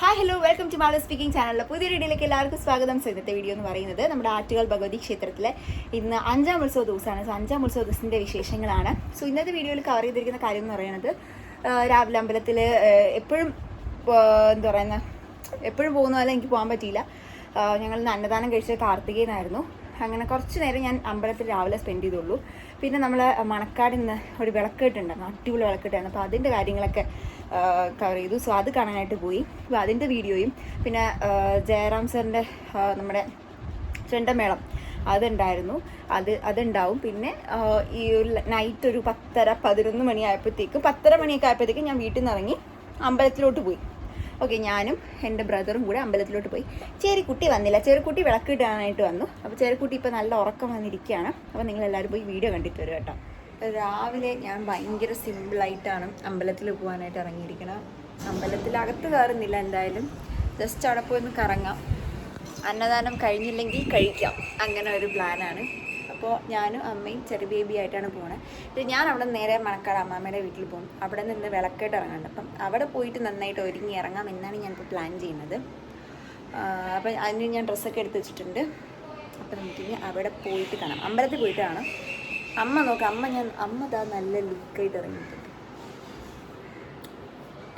Hi hello welcome to Mala speaking ചാനലിലെ പുതിയ വീഡിയോയിലേക്ക് എല്ലാവർക്കും സ്വാഗതം. ഇന്നത്തെ വീഡിയോ എന്ന് പറയുന്നത് നമ്മുടെ ആറ്റുകാൽ ഭഗവതി ക്ഷേത്രത്തിലെ ഇന്ന് അഞ്ചാം ഉത്സവ ദിവസമാണ്. സോ അഞ്ചാം ഉത്സവ ദിവസത്തിന്റെ വിശേഷങ്ങളാണ്. സോ ഇന്നത്തെ വീഡിയോയിൽ കവർ ചെയ്തിരിക്കുന്ന കാര്യം എന്ന് പറയുന്നത് രാവിലെ അമ്പലത്തിൽ എപ്പോഴും എന്താ പറയുന്ന എപ്പോഴും പോകുന്ന പോലെ എനിക്ക് പോകാൻ പറ്റിയില്ല. ഞങ്ങൾ ഇന്ന് അന്നദാനം കഴിച്ചത് കാർത്തികേയനായിരുന്നു അങ്ങനെ കുറച്ച് നേരം ഞാൻ അമ്പലത്തിൽ രാവിലെ സ്പെൻഡ് ചെയ്തുള്ളൂ. പിന്നെ നമ്മൾ മണക്കാട് നിന്ന് ഒരു വിളക്കേട്ടുണ്ടായിരുന്നു അടിപൊളി വിളക്കേട്ടായിരുന്നു അപ്പോൾ അതിന്റെ കാര്യങ്ങളൊക്കെ കവർ ചെയ്തു. സോ അത് കാണാനായിട്ട് പോയി. അപ്പോൾ അതിന്റെ വീഡിയോയും പിന്നെ ജയറാം സാറിന്റെ നമ്മുടെ ചെണ്ടമേളം അതുണ്ടായിരുന്നു. അത് അതുണ്ടാവും. പിന്നെ ഈ ഒരു നൈറ്റ് ഒരു പത്തര പതിനൊന്ന് മണിയായപ്പോഴത്തേക്കും പത്തര മണിയൊക്കെ ആയപ്പോഴത്തേക്കും ഞാൻ വീട്ടിൽ നിന്ന് ഇറങ്ങി അമ്പലത്തിലോട്ട് പോയി. ഓക്കെ ഞാനും എന്റെ ബ്രദറും കൂടെ അമ്പലത്തിലോട്ട് പോയി. ചേരിക്കുട്ടി വന്നില്ല. ചേരിക്കുട്ടി വിളക്കിടാനായിട്ട് വന്നു. അപ്പോൾ ചേരിക്കുട്ടി ഇപ്പോൾ നല്ല ഉറക്കം വന്നിരിക്കുകയാണ്. അപ്പോൾ നിങ്ങളെല്ലാവരും പോയി വീഡിയോ കണ്ടിട്ട് വരും കേട്ടോ. രാവിലെ ഞാൻ ഭയങ്കര സിമ്പിളായിട്ടാണ് അമ്പലത്തിൽ പോകാനായിട്ട് ഇറങ്ങിയിരിക്കണം അമ്പലത്തിലകത്ത് കയറുന്നില്ല എന്തായാലും. ജസ്റ്റ് അവിടെ പോയി ഒന്ന് കറങ്ങാം. അന്നദാനം കഴിഞ്ഞില്ലെങ്കിൽ കഴിക്കാം. അങ്ങനെ ഒരു പ്ലാനാണ്. അപ്പോൾ ഞാനും അമ്മയും ചെറിയ ബേബി ആയിട്ടാണ് പോകുന്നത് ഇത് ഞാൻ അവിടെ നേരെ മണക്കാട് അമ്മാമ്മയുടെ വീട്ടിൽ പോകും. അവിടെ നിന്ന് വിളക്കായിട്ട് ഇറങ്ങാണ്ട് അപ്പം അവിടെ പോയിട്ട് നന്നായിട്ട് ഒരുങ്ങി ഇറങ്ങാം എന്നാണ് ഞാനിപ്പോൾ പ്ലാൻ ചെയ്യുന്നത്. അപ്പം അതിന് ഞാൻ ഡ്രസ്സൊക്കെ എടുത്ത് വെച്ചിട്ടുണ്ട്. അപ്പം നമുക്കിനി അവിടെ പോയിട്ട് കാണാം. അമ്പലത്തിൽ പോയിട്ട് കാണാം. അമ്മ നോക്ക് അമ്മ ഞാൻ അമ്മ ഇതാ നല്ല ലുക്കായിട്ട് ഇറങ്ങിയിട്ടുണ്ട്.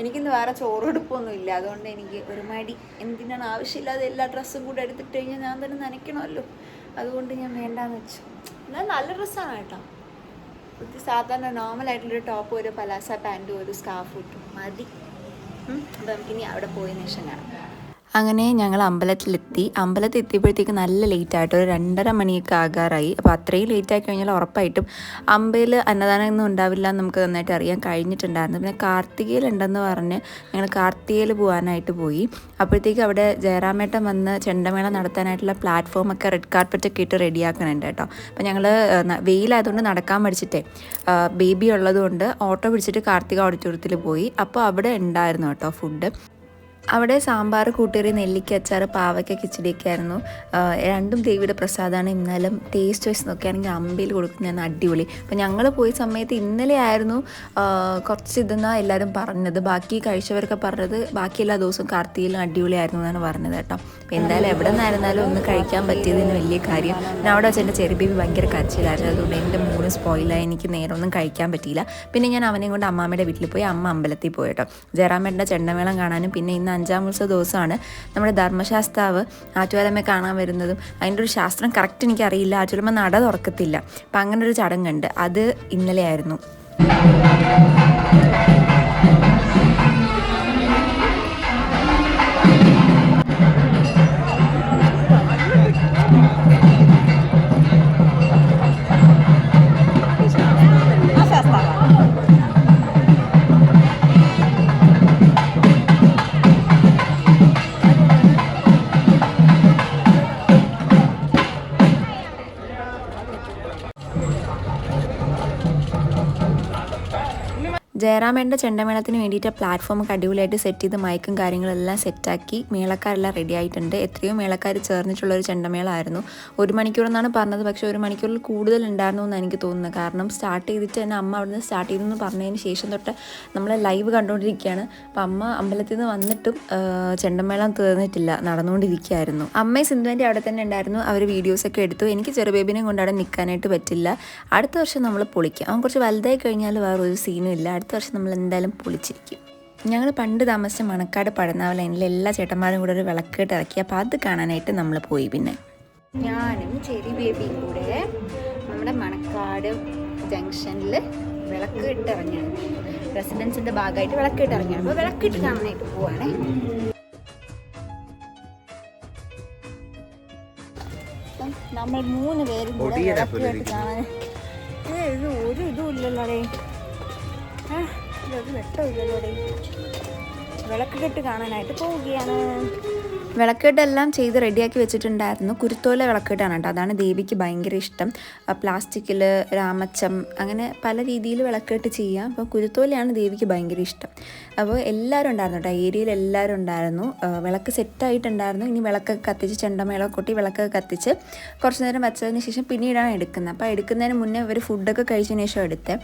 എനിക്കിന്ന് വേറെ ചോറെടുപ്പൊന്നും ഇല്ല. അതുകൊണ്ട് എനിക്ക് ഒരു മടി. എന്തിനാണ് ആവശ്യമില്ലാതെ എല്ലാ ഡ്രസ്സും കൂടെ എടുത്തിട്ട് കഴിഞ്ഞാൽ ഞാൻ തന്നെ നനയ്ക്കണമല്ലോ? അതുകൊണ്ട് ഞാൻ വേണ്ടാന്ന് വെച്ചു. എന്നാൽ നല്ല ഡ്രസ്സാണ് കേട്ടോ. ഇത് സാധാരണ നോർമൽ ആയിട്ടുള്ളൊരു ടോപ്പ് ഒരു പലാസ പാന്റും ഒരു സ്കാർഫ് ഇട്ടു. മതി. അപ്പം നമുക്കിനി അവിടെ പോയതിനു ശേഷം കാണാം. അങ്ങനെ ഞങ്ങൾ അമ്പലത്തിലെത്തി. അമ്പലത്തിൽ എത്തിയപ്പോഴത്തേക്ക് നല്ല ലേറ്റ് ആയിട്ട് ഒരു രണ്ടര മണിയൊക്കെ ആകാറായി. അപ്പോൾ അത്രയും ലേറ്റ് ആയി കഴിഞ്ഞാൽ ഉറപ്പായിട്ടും അമ്പയിൽ അന്നദാനം ഒന്നും ഉണ്ടാവില്ല എന്ന് നമുക്ക് നന്നായിട്ട് അറിയാൻ കഴിഞ്ഞിട്ടുണ്ടായിരുന്നു. പിന്നെ കാർത്തികയിൽ ഉണ്ടെന്ന് പറഞ്ഞ് ഞങ്ങൾ കാർത്തികയിൽ പോകാനായിട്ട് പോയി. അപ്പോഴത്തേക്ക് അവിടെ ജയറാമേട്ടൻ വന്ന് ചെണ്ടമേള നടത്താനായിട്ടുള്ള പ്ലാറ്റ്ഫോമൊക്കെ റെഡ് കാർപ്പറ്റൊക്കെ ഇട്ട് റെഡിയാക്കണുണ്ട് കേട്ടോ. അപ്പോൾ ഞങ്ങൾ വെയിലായതുകൊണ്ട് നടക്കാൻ പഠിച്ചിട്ടേ ബേബി ഉള്ളതുകൊണ്ട് ഓട്ടോ പിടിച്ചിട്ട് കാർത്തിക ഓഡിറ്റോറിയത്തിൽ പോയി. അപ്പോൾ അവിടെ ഉണ്ടായിരുന്നു കേട്ടോ ഫുഡ് അവിടെ സാമ്പാർ കൂട്ടുകറി നെല്ലിക്ക അച്ചാർ പാവയ്ക്ക കിച്ചടിയൊക്കെ ആയിരുന്നു രണ്ടും ദേവിയുടെ പ്രസാദമാണ്. ഇന്നാലും ടേസ്റ്റ് വൈസ് നോക്കുകയാണെങ്കിൽ അമ്പയിൽ കൊടുക്കുന്നതാണ് അടിപൊളി. അപ്പോൾ ഞങ്ങൾ പോയ സമയത്ത് ഇന്നലെ ആയിരുന്നു കുറച്ച് ഇതെന്നാണ് എല്ലാവരും പറഞ്ഞത്. ബാക്കി കഴിച്ചവരൊക്കെ പറഞ്ഞത് ബാക്കി എല്ലാ ദിവസവും കാർത്തികയിലും അടിപൊളിയായിരുന്നു എന്നാണ് പറഞ്ഞത് കേട്ടോ. അപ്പോൾ എന്തായാലും എവിടെ നിന്നായിരുന്നാലും ഒന്ന് കഴിക്കാൻ പറ്റിയതിന് വലിയ കാര്യം. പിന്നെ അവിടെ വെച്ച് എന്റെ ചെറിയ ബേബി ഭയങ്കര കച്ചിലായിരുന്നു അതുകൊണ്ട് എന്റെ മൂന്ന് സ്പോയിലായി എനിക്ക് നേരെ ഒന്നും കഴിക്കാൻ പറ്റിയില്ല. പിന്നെ ഞാൻ അവനെയും കൊണ്ട് അമ്മാമ്മയുടെ വീട്ടിൽ പോയി അമ്മ അമ്പലത്തിൽ പോയി കേട്ടോ. ജയറാമേട്ടന്റെ ചെണ്ടമേളം കാണാനും പിന്നെ ഇന്ന് അഞ്ചാം ഉത്സവ ദിവസമാണ്. നമ്മുടെ ധർമ്മശാസ്താവ് ആറ്റുകാലമ്മയെ കാണാൻ വരുന്നതും അതിന്റെ ഒരു ശാസ്ത്രം കറക്റ്റ് എനിക്കറിയില്ല. ആറ്റുകാലമ്മ നട തുറക്കത്തില്ല. അപ്പം അങ്ങനെ ഒരു ചടങ്ങുണ്ട്. അത് ഇന്നലെയായിരുന്നു. ജയറാമേന്റെ ചെണ്ടമേളത്തിന് വേണ്ടിയിട്ട് പ്ലാറ്റ്ഫോം അടിപൊളിയായിട്ട് സെറ്റ് ചെയ്ത് മയക്കും കാര്യങ്ങളെല്ലാം സെറ്റാക്കി മേളക്കാരെല്ലാം റെഡി ആയിട്ടുണ്ട്. എത്രയോ മേളക്കാർ ചേർന്നിട്ടുള്ള ഒരു ചെണ്ടമേളമായിരുന്നു ഒരു മണിക്കൂർ മണിക്കൂറെന്നാണ് പറഞ്ഞത്. പക്ഷേ ഒരു മണിക്കൂറിൽ കൂടുതൽ ഉണ്ടായിരുന്നു എന്ന് എനിക്ക് തോന്നുന്നത്. കാരണം സ്റ്റാർട്ട് ചെയ്തിട്ട് തന്നെ അമ്മ അവിടുന്ന് സ്റ്റാർട്ട് ചെയ്തെന്ന് പറഞ്ഞതിന് ശേഷം തൊട്ട് നമ്മൾ ലൈവ് കണ്ടുകൊണ്ടിരിക്കുകയാണ്. അപ്പം അമ്മ അമ്പലത്തിൽ നിന്ന് വന്നിട്ടും ചെണ്ടമേളം തീർന്നിട്ടില്ല. നടന്നുകൊണ്ടിരിക്കുകയായിരുന്നു. അമ്മയും സിന്ധുവിന്റെ അവിടെ തന്നെ ഉണ്ടായിരുന്നു. അവർ വീഡിയോസൊക്കെ എടുത്തു. എനിക്ക് ചെറു ബേബിനെയും കൊണ്ട് അവിടെ നിൽക്കാനായിട്ട് പറ്റില്ല. അടുത്ത വർഷം നമ്മൾ പൊളിക്കാം. അവൻ കുറച്ച് വലുതായി കഴിഞ്ഞാൽ വേറെ ഒരു സീനും ഇല്ല. അടുത്ത വർഷം നമ്മൾ എന്തായാലും പൊളിച്ചിരിക്കും. ഞങ്ങൾ പണ്ട് താമസിച്ച മണക്കാട് പടന്നാവ് ലൈനിൽ എല്ലാ ചേട്ടന്മാരും കൂടെ ഒരു വിളക്കേട്ട് ഇറക്കി. അപ്പോൾ അത് കാണാനായിട്ട് നമ്മൾ പോയി പിന്നെ. ഞാനും ചെറി ബേബിയും കൂടെ നമ്മുടെ മണക്കാട് ജംഗ്ഷനിൽ വിളക്ക് ഇട്ടിറങ്ങിയാണ് റെസിഡൻസിന്റെ ഭാഗമായിട്ട് വിളക്ക് ഇട്ടിറങ്ങിയാണ് അപ്പോൾ വിളക്കിട്ട് കാണാനായിട്ട് പോവാണേ. നമ്മൾ മൂന്ന് പേരും കൂടെ വിളക്കിട്ട് കാണാൻ. ഏ, ഇത് ഒരു ഇതും ഇല്ലല്ലോടേ. ആ ഇത് വെട്ടമില്ലല്ലോടേ വിളക്ക് കെട്ട് കാണാനായിട്ട് പോവുകയാണ്. വിളക്കേട്ടെല്ലാം ചെയ്ത് റെഡിയാക്കി വെച്ചിട്ടുണ്ടായിരുന്നു. കുരുത്തോല വിളക്കേട്ടാണ് കേട്ടോ. അതാണ് ദേവിക്ക് ഭയങ്കര ഇഷ്ടം. പ്ലാസ്റ്റിക്കിൽ രാമച്ചം അങ്ങനെ പല രീതിയിൽ വിളക്കേട്ട് ചെയ്യാം. അപ്പോൾ കുരുത്തോലയാണ് ദേവിക്ക് ഭയങ്കര ഇഷ്ടം. അപ്പോൾ എല്ലാവരും ഉണ്ടായിരുന്നു കേട്ടോ. ഏരിയയിൽ എല്ലാവരും ഉണ്ടായിരുന്നു. വിളക്ക് സെറ്റായിട്ടുണ്ടായിരുന്നു. ഇനി വിളക്കൊക്കെ കത്തിച്ച് ചെണ്ടമേളൊക്കെ കൊട്ടി വിളക്കൊക്കെ കത്തിച്ച് കുറച്ച് നേരം വെച്ചതിന് ശേഷം പിന്നീടാണ് എടുക്കുന്നത്. അപ്പോൾ എടുക്കുന്നതിന് മുന്നേ ഇവർ ഫുഡൊക്കെ കഴിച്ചതിന് ശേഷം എടുത്ത്.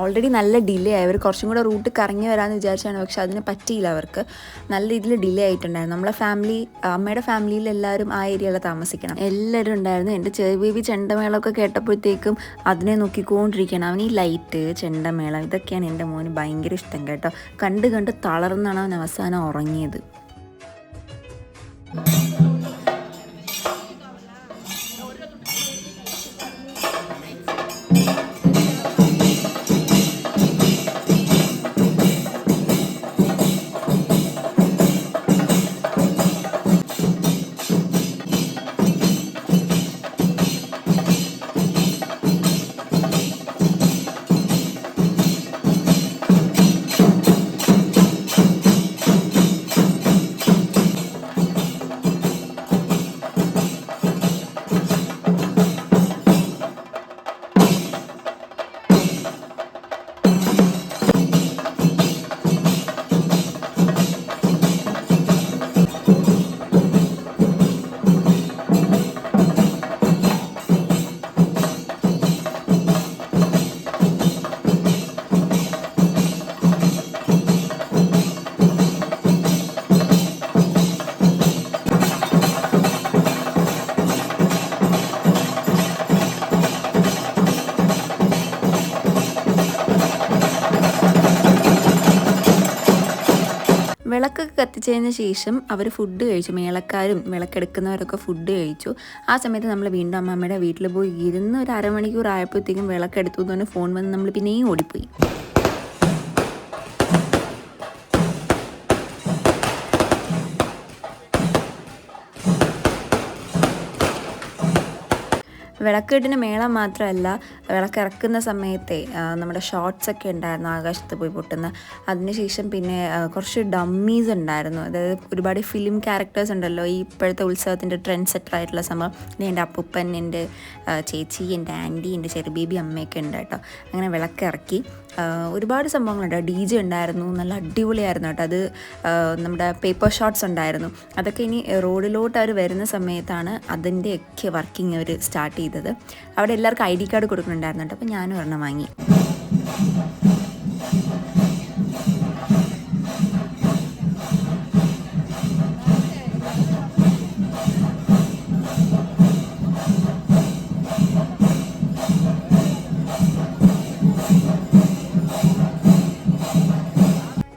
ഓൾറെഡി നല്ല ഡിലേ ആയി. അവർ കുറച്ചും കൂടെ റൂട്ട് കറങ്ങി വരാമെന്ന് വിചാരിച്ചാണ്. പക്ഷെ അതിന് പറ്റിയില്ല. അവർക്ക് നല്ല രീതിയിൽ ഡിലേ ആയിട്ടുണ്ടായിരുന്നു. നമ്മളെ ഫാമിലി അമ്മയുടെ ഫാമിലിയിൽ എല്ലാവരും ആ ഏരിയയിൽ താമസിക്കണം. എല്ലാവരും ഉണ്ടായിരുന്നു. എന്റെ ചെറിയ ബേബി ചെണ്ടമേളമൊക്കെ കേട്ടപ്പോഴത്തേക്കും അതിനെ നോക്കിക്കൊണ്ടിരിക്കണം അവൻ ഈ ലൈറ്റ് ചെണ്ടമേളം ഇതൊക്കെയാണ് എന്റെ മോന് ഭയങ്കര ഇഷ്ടം കേട്ടോ. കണ്ട് കണ്ട് തളർന്നാണ് അവൻ അവസാനം ഉറങ്ങിയത്. വിളക്കൊക്കെ കത്തിച്ചതിന് ശേഷം അവർ ഫുഡ് കഴിച്ചു. മേളക്കാരും വിളക്കെടുക്കുന്നവരൊക്കെ ഫുഡ് കഴിച്ചു. ആ സമയത്ത് നമ്മൾ വീണ്ടും അമ്മമ്മയുടെ വീട്ടിൽ പോയി ഇരുന്ന് ഒരു അരമണിക്കൂർ ആയപ്പോഴത്തേക്കും വിളക്കെടുത്തു എന്ന് പറഞ്ഞാൽ ഫോൺ വന്ന് നമ്മൾ പിന്നെയും ഓടിപ്പോയി. വിളക്കെട്ടിന് മേളം മാത്രമല്ല വിളക്കിറക്കുന്ന സമയത്തെ നമ്മുടെ ഷോർട്സ് ഒക്കെ ഉണ്ടായിരുന്നു ആകാശത്ത് പോയി പൊട്ടുന്ന. അതിനുശേഷം പിന്നെ കുറച്ച് ഡമ്മീസ് ഉണ്ടായിരുന്നു. അതായത് ഒരുപാട് ഫിലിം ക്യാരക്ടേഴ്സ് ഉണ്ടല്ലോ ഈ ഇപ്പോഴത്തെ ഉത്സവത്തിന്റെ ട്രെൻഡ് സെറ്റർ ആയിട്ടുള്ള സംഭവം. എന്റെ അപ്പൂപ്പൻ എന്റെ ചേച്ചി എന്റെ ആന്റി എന്റെ ചെറു ബേബി അമ്മയൊക്കെ ഉണ്ട് കേട്ടോ. അങ്ങനെ വിളക്കിറക്കി ഒരുപാട് സംഭവങ്ങളുണ്ട്. ഡി ജെ ഉണ്ടായിരുന്നു നല്ല അടിപൊളിയായിരുന്നു കേട്ടോ. അത് നമ്മുടെ പേപ്പർ ഷോർട്സ് ഉണ്ടായിരുന്നു. അതൊക്കെ ഇനി റോഡിലോട്ട് അവർ വരുന്ന സമയത്താണ് അതിന്റെയൊക്കെ വർക്കിംഗ് അവർ സ്റ്റാർട്ട് ചെയ്തത്. അവിടെ എല്ലാവർക്കും ഐ ഡി കാർഡ് കൊടുക്കുന്നുണ്ടായിരുന്നു കേട്ടോ അപ്പോൾ ഞാനും ഒരെണ്ണം വാങ്ങി.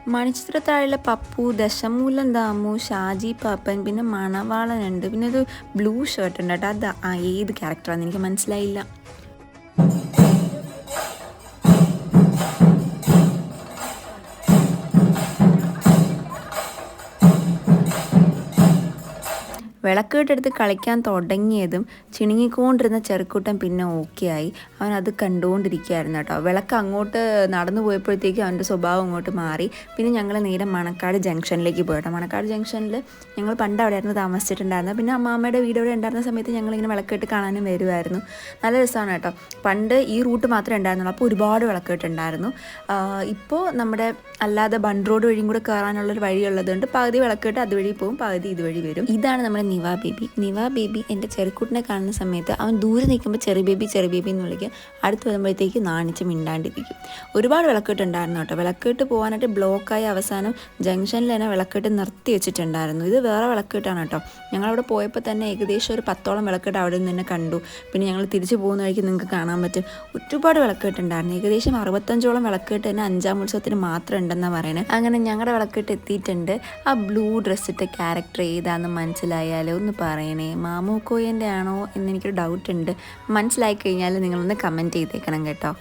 മണിച്ചിത്രത്താഴിലെ പപ്പു ദശമൂലം ദാമു ഷാജി പാപ്പൻ പിന്നെ മണവാളൻ ഉണ്ട്. പിന്നെ ഒരു ബ്ലൂ ഷർട്ട് ഉണ്ട് കേട്ടോ. അത് ഏത് ക്യാരക്ടറാണെന്ന് എനിക്ക് മനസ്സിലായില്ല. വിളക്കേട്ടെടുത്ത് കളിക്കാൻ തുടങ്ങിയതും ചിണുങ്ങിക്കൊണ്ടിരുന്ന ചെറുക്കൂട്ടൻ പിന്നെ ഓക്കെ ആയി. അവൻ അത് കണ്ടുകൊണ്ടിരിക്കുകയായിരുന്നു കേട്ടോ. വിളക്ക് അങ്ങോട്ട് നടന്നു പോയപ്പോഴത്തേക്കും അവന്റെ സ്വഭാവം അങ്ങോട്ട് മാറി. പിന്നെ ഞങ്ങൾ നേരെ മണക്കാട് ജംഗ്ഷനിലേക്ക് പോയിട്ടോ മണക്കാട് ജംഗ്ഷനിൽ ഞങ്ങൾ പണ്ട് അവിടെയായിരുന്നു താമസിച്ചിട്ടുണ്ടായിരുന്നത്. പിന്നെ അമ്മാമ്മയുടെ വീട് അവിടെ ഉണ്ടായിരുന്ന സമയത്ത് ഞങ്ങളിങ്ങനെ വിളക്കിട്ട് കാണാനും വരുമായിരുന്നു നല്ല രസമാണ് കേട്ടോ. പണ്ട് ഈ റൂട്ട് മാത്രമേ ഉണ്ടായിരുന്നുള്ളൂ. അപ്പോൾ ഒരുപാട് വിളക്കിട്ടുണ്ടായിരുന്നു. ഇപ്പോൾ നമ്മുടെ അല്ലാതെ ബൺ റോഡ് വഴിയും കൂടെ കയറാനുള്ളൊരു വഴിയുള്ളതുകൊണ്ട് പകുതി വിളക്കിട്ട് അതുവഴി പോകും പകുതി ഇതുവഴി വരും. ഇതാണ് നമ്മുടെ നിവ ബേബി. നിവ ബേബി എന്റെ ചെറുക്കുട്ടിനെ കാണുന്ന സമയത്ത് അവൻ ദൂരെ നിൽക്കുമ്പോൾ ചെറിയ ബേബി ചെറിയ ബേബി എന്ന് വിളിക്കും. അടുത്ത് വരുമ്പോഴത്തേക്ക് നാണിച്ച് മിണ്ടാണ്ടിരിക്കും. ഒരുപാട് വിളക്കെട്ട് ഉണ്ടായിരുന്നു കേട്ടോ. വിളക്കെട്ട് പോകാനായിട്ട് ബ്ലോക്കായി അവസാനം ജംഗ്ഷനിൽ തന്നെ വിളക്കെട്ട് നിർത്തി വെച്ചിട്ടുണ്ടായിരുന്നു. ഇത് വേറെ വിളക്കെട്ടാണ് കേട്ടോ. ഞങ്ങളവിടെ പോയപ്പോൾ തന്നെ ഏകദേശം ഒരു പത്തോളം വിളക്കെട്ട് അവിടെ നിന്ന് തന്നെ കണ്ടു. പിന്നെ ഞങ്ങൾ തിരിച്ചു പോകുന്ന വഴിക്ക് നിങ്ങൾക്ക് കാണാൻ പറ്റും. ഒരുപാട് വിളക്കെട്ടുണ്ടായിരുന്നു ഏകദേശം അറുപത്തഞ്ചോളം വിളക്കെട്ട് തന്നെ അഞ്ചാം ഉത്സവത്തിന് മാത്രം ഉണ്ടെന്നാണ് പറയുന്നത് അങ്ങനെ ഞങ്ങളുടെ വിളക്കെട്ട് എത്തിയിട്ടുണ്ട്. ആ ബ്ലൂ ഡ്രസ്സിട്ട് ക്യാരക്ടർ ഏതാണെന്ന് മനസ്സിലായാലോ ഒന്ന് പറയണേ. മാമൂക്കോയന്റെ ആണോ എന്ന് എനിക്കൊരു ഡൗട്ട് ഉണ്ട് മനസ്സിലായി കഴിഞ്ഞാൽ നിങ്ങളൊന്ന് കമന്റ് ചെയ്തേക്കണം കേട്ടോ.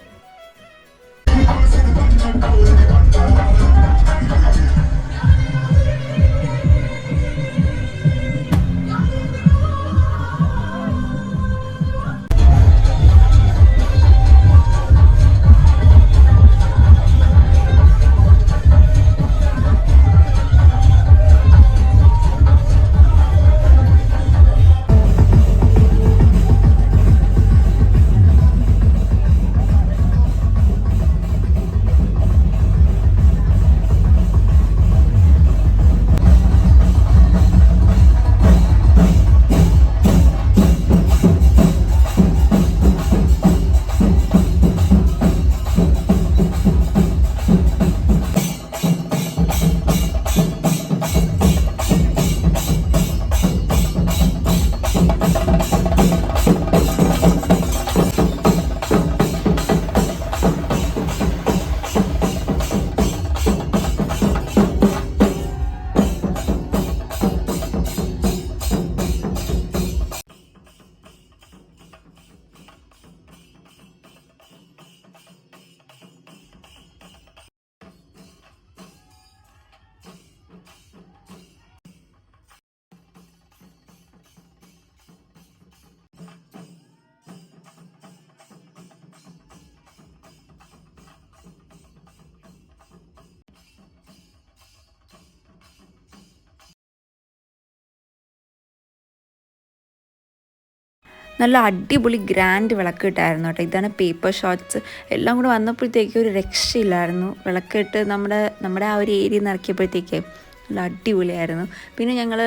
നല്ല അടിപൊളി ഗ്രാൻഡ് വിളക്ക് കിട്ടായിരുന്നു കേട്ടോ. ഇതാണ് പേപ്പർ ഷോട്ട്സ് എല്ലാം കൂടെ വന്നപ്പോഴത്തേക്ക് ഒരു രക്ഷയില്ലായിരുന്നു. വിളക്കിട്ട് നമ്മുടെ നമ്മുടെ ആ ഒരു ഏരിയ നിറക്കിയപ്പോഴത്തേക്ക് നല്ല അടിപൊളിയായിരുന്നു. പിന്നെ ഞങ്ങൾ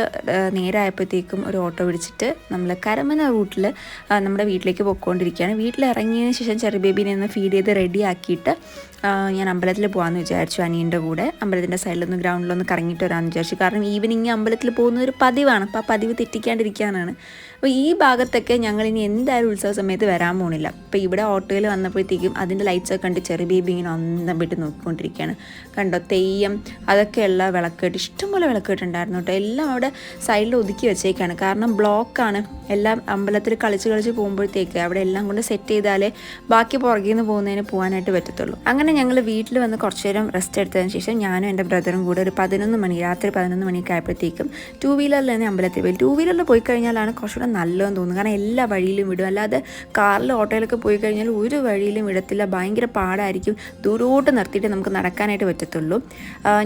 നേരായപ്പോഴത്തേക്കും ഒരു ഓട്ടോ പിടിച്ചിട്ട് നമ്മൾ കരമന റൂട്ടിൽ നമ്മുടെ വീട്ടിലേക്ക് പൊയ്ക്കൊണ്ടിരിക്കുകയാണ് വീട്ടിൽ ഇറങ്ങിയതിന് ശേഷം ചെറിയ ബേബിനെ ഒന്ന് ഫീഡ് ചെയ്ത് റെഡിയാക്കിയിട്ട് ഞാൻ അമ്പലത്തിൽ പോകാമെന്ന് വിചാരിച്ചു അനിയന്റെ കൂടെ. അമ്പലത്തിന്റെ സൈഡിലൊന്ന് ഗ്രൗണ്ടിലൊന്ന് കറങ്ങിയിട്ട് വരാമെന്ന് വിചാരിച്ചു. കാരണം ഈവനിങ് അമ്പലത്തിൽ പോകുന്ന ഒരു പതിവാണ്. അപ്പോൾ ആ പതിവ് തെറ്റിക്കാണ്ടിരിക്കാനാണ്. അപ്പോൾ ഈ ഭാഗത്തൊക്കെ ഞങ്ങൾ ഇനി എന്തായാലും ഉത്സവ സമയത്ത് വരാൻ പോകുന്നില്ല അപ്പോൾ ഇവിടെ ഓട്ടോയിൽ വന്നപ്പോഴത്തേക്കും അതിന്റെ ലൈറ്റ്സ് ഒക്കെ കണ്ട് ചെറിയ ബേബി ഇങ്ങനെ ഒന്നും വിട്ട് നോക്കിക്കൊണ്ടിരിക്കുകയാണ്. കണ്ടോ തെയ്യം അതൊക്കെയുള്ള വിളക്കേട്ട് ഇഷ്ടംപോലെ വിളക്കേട്ടുണ്ടായിരുന്നു കേട്ടോ. എല്ലാം അവിടെ സൈഡിൽ ഒതുക്കി വെച്ചേക്കാണ്. കാരണം ബ്ലോക്കാണ് എല്ലാം അമ്പലത്തിൽ കളിച്ച് കളിച്ച് പോകുമ്പോഴത്തേക്ക് അവിടെ എല്ലാം കൊണ്ട് സെറ്റ് ചെയ്താലേ ബാക്കി പുറകിൽ നിന്ന് പോകുന്നതിന് പോകാനായിട്ട് പറ്റത്തുള്ളൂ. അങ്ങനെ ഞങ്ങൾ വീട്ടിൽ വന്ന് കുറച്ച് നേരം റെസ്റ്റ് എടുത്തതിന് ശേഷം ഞാനും എന്റെ ബ്രദറും കൂടെ ഒരു പതിനൊന്ന് മണി രാത്രി പതിനൊന്ന് മണിയൊക്കെ ആയപ്പോഴത്തേക്കും ടൂ വീലറിൽ തന്നെ അമ്പലത്തിൽ പോയി. ടൂ വീലറിൽ പോയി കഴിഞ്ഞാലാണ് കുറച്ചുകൂടെ നല്ലതെന്ന് തോന്നുന്നു. കാരണം എല്ലാ വഴിയിലും വിടും. അല്ലാതെ കാറിൽ ഓട്ടോയിലൊക്കെ പോയി കഴിഞ്ഞാൽ ഒരു വഴിയിലും വിടത്തില്ല. ഭയങ്കര പാടായിരിക്കും. ദൂരോട്ട് നിർത്തിയിട്ട് നമുക്ക് നടക്കാനായിട്ട് പറ്റത്തുള്ളൂ.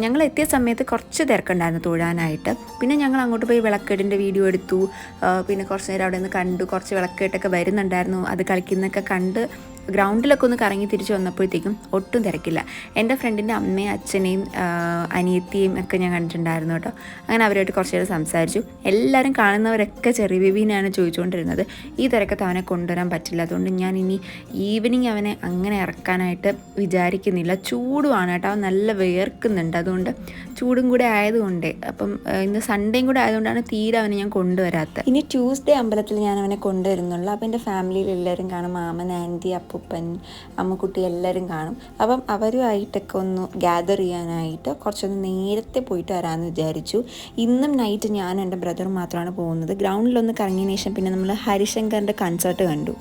ഞങ്ങൾ എത്തിയ സമയത്ത് കുറച്ച് തിരക്കുണ്ടായിരുന്നു തൊഴാനായിട്ട്. പിന്നെ ഞങ്ങൾ അങ്ങോട്ട് പോയി വിളക്കെടിന്റെ വീഡിയോ എടുത്തു. പിന്നെ കുറച്ച് നേരം അവിടെ നിന്ന് കണ്ടു. കുറച്ച് വിളക്കെട്ടൊക്കെ വരുന്നുണ്ടായിരുന്നു. അത് കളിക്കുന്നൊക്കെ കണ്ട് ഗ്രൗണ്ടിലൊക്കെ ഒന്ന് കറങ്ങി തിരിച്ചു വന്നപ്പോഴത്തേക്കും ഒട്ടും തിരക്കില്ല. എന്റെ ഫ്രണ്ടിന്റെ അമ്മയും അച്ഛനെയും അനിയത്തിയും ഒക്കെ ഞാൻ കണ്ടിട്ടുണ്ടായിരുന്നു കേട്ടോ. അങ്ങനെ അവരുമായിട്ട് കുറച്ച് നേരം സംസാരിച്ചു. എല്ലാവരും കാണുന്നവരൊക്കെ ചെറിയ ബേബീനെയാണ് ചോദിച്ചുകൊണ്ടിരുന്നത്. ഈ തിരക്കത്ത് അവനെ കൊണ്ടുവരാൻ പറ്റില്ല. അതുകൊണ്ട് ഞാൻ ഇനി ഈവനിങ് അവനെ അങ്ങനെ ഇറക്കാനായിട്ട് വിചാരിക്കുന്നില്ല. ചൂടുമാണ് കേട്ടോ. അവൻ നല്ല വിയർക്കുന്നുണ്ട്. അതുകൊണ്ട് ചൂടും കൂടെ ആയതുകൊണ്ട് അപ്പം ഇന്ന് സൺഡേയും കൂടെ ആയതുകൊണ്ടാണ് തീരെ അവനെ ഞാൻ കൊണ്ടുവരാത്തത്. ഇനി ട്യൂസ്ഡേ അമ്പലത്തിൽ ഞാൻ അവനെ കൊണ്ടുവരുന്നുള്ളൂ. അപ്പം എന്റെ ഫാമിലിയിൽ എല്ലാവരും കാണും. മാമൻ ആന്റി അപ്പൂപ്പൻ അമ്മക്കുട്ടി എല്ലാവരും കാണും. അപ്പം അവരുമായിട്ടൊക്കെ ഒന്ന് ഗ്യാദർ ചെയ്യാനായിട്ട് കുറച്ചൊന്ന് നേരത്തെ പോയിട്ട് വരാമെന്ന് വിചാരിച്ചു. ഇന്നും നൈറ്റ് ഞാൻ എന്റെ ബ്രദറും മാത്രമാണ് പോകുന്നത്. ഗ്രൗണ്ടിലൊന്ന് കറങ്ങിയതിന് ശേഷം പിന്നെ നമ്മൾ ഹരിശങ്കറിന്റെ കൺസേർട്ട് കണ്ടു.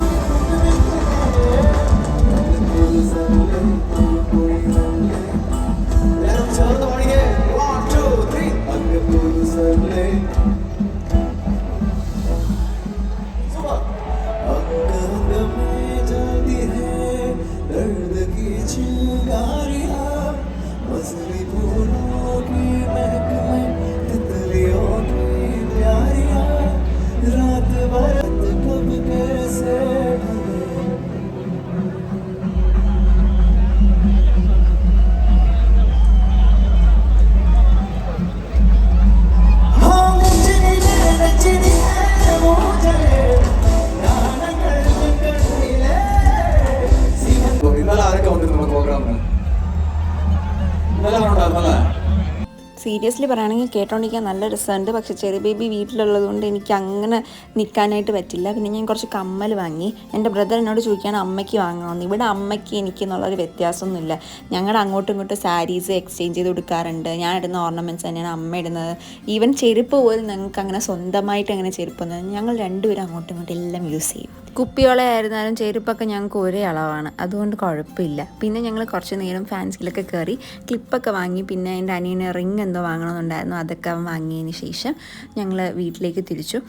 സീരിയസ്ലി പറയുകയാണെങ്കിൽ കേട്ടോണ്ടിരിക്കാൻ നല്ല രസമുണ്ട്. പക്ഷേ ചെറിയ ബേബി വീട്ടിലുള്ളത് കൊണ്ട് എനിക്ക് അങ്ങനെ നിൽക്കാനായിട്ട് പറ്റില്ല. പിന്നെ ഞാൻ കുറച്ച് കമ്മൽ വാങ്ങി. എന്റെ ബ്രദർ എന്നോട് ചോദിക്കുകയാണ് അമ്മയ്ക്ക് വാങ്ങണമെന്ന് ഇവിടെ അമ്മയ്ക്ക് എനിക്ക് എന്നുള്ളൊരു വ്യത്യാസമൊന്നുമില്ല. ഞങ്ങൾ അങ്ങോട്ടും ഇങ്ങോട്ടും സാരീസ് എക്സ്ചേഞ്ച് ചെയ്ത് കൊടുക്കാറുണ്ട്. ഞാൻ ഇടുന്ന ഓർണമെന്റ്സ് തന്നെയാണ് അമ്മ ഇടുന്നത്. ഈവൻ ചെരുപ്പ് പോലും ഞങ്ങൾക്ക് അങ്ങനെ സ്വന്തമായിട്ട് അങ്ങനെ ചെരുപ്പൊന്നും ഞങ്ങൾ രണ്ടുപേരും അങ്ങോട്ടും ഇങ്ങോട്ടും എല്ലാം യൂസ് ചെയ്യും. കുപ്പിയോളെ ആയിരുന്നാലും ചെരുപ്പൊക്കെ ഞങ്ങൾക്ക് ഒരേ അളവാണ്. അതുകൊണ്ട് കുഴപ്പമില്ല. പിന്നെ ഞങ്ങൾ കുറച്ച് നേരം ഫാൻസിലൊക്കെ കയറി ക്ലിപ്പൊക്കെ വാങ്ങി പിന്നെ എന്റെ അനിയന് റിങ് എന്തോ വാങ്ങണമെന്നുണ്ടായിരുന്നു. അതൊക്കെ അവൻ വാങ്ങിയതിന് ശേഷം ഞങ്ങൾ വീട്ടിലേക്ക് തിരിച്ചു.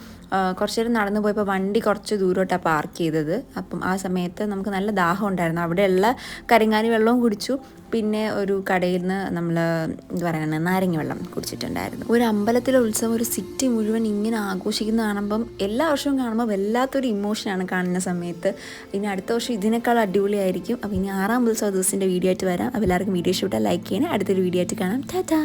കുറച്ച് നേരം നടന്നു പോയപ്പോൾ വണ്ടി കുറച്ച് ദൂരോട്ടാണ് പാർക്ക് ചെയ്തത്. അപ്പം ആ സമയത്ത് നമുക്ക് നല്ല ദാഹം ഉണ്ടായിരുന്നു. അവിടെയുള്ള കരിങ്ങാനി വെള്ളവും കുടിച്ചു. പിന്നെ ഒരു കടയിൽ നിന്ന് നമ്മൾ എന്താ പറയുന്നത് നാരങ്ങ വെള്ളം കുടിച്ചിട്ടുണ്ടായിരുന്നു. ഒരു അമ്പലത്തിലെ ഉത്സവം ഒരു സിറ്റി മുഴുവൻ ഇങ്ങനെ ആഘോഷിക്കുന്ന കാണുമ്പം എല്ലാ വർഷവും കാണുമ്പോൾ വല്ലാത്തൊരു ഇമോഷനാണ് കാണുന്ന സമയത്ത്. ഇനി അടുത്ത വർഷം ഇതിനേക്കാൾ അടിപൊളിയായിരിക്കും. അപ്പോൾ ഇനി ആറാം ഉത്സവ ദിവസത്തിന്റെ വീഡിയോ ആയിട്ട് വരാം. അപ്പോൾ എല്ലാവർക്കും വീഡിയോ ഇഷ്ടപ്പെട്ടാൽ ലൈക്ക് ചെയ്യണേ. അടുത്തൊരു വീഡിയോ ആയിട്ട് കാണാം. ടാറ്റാ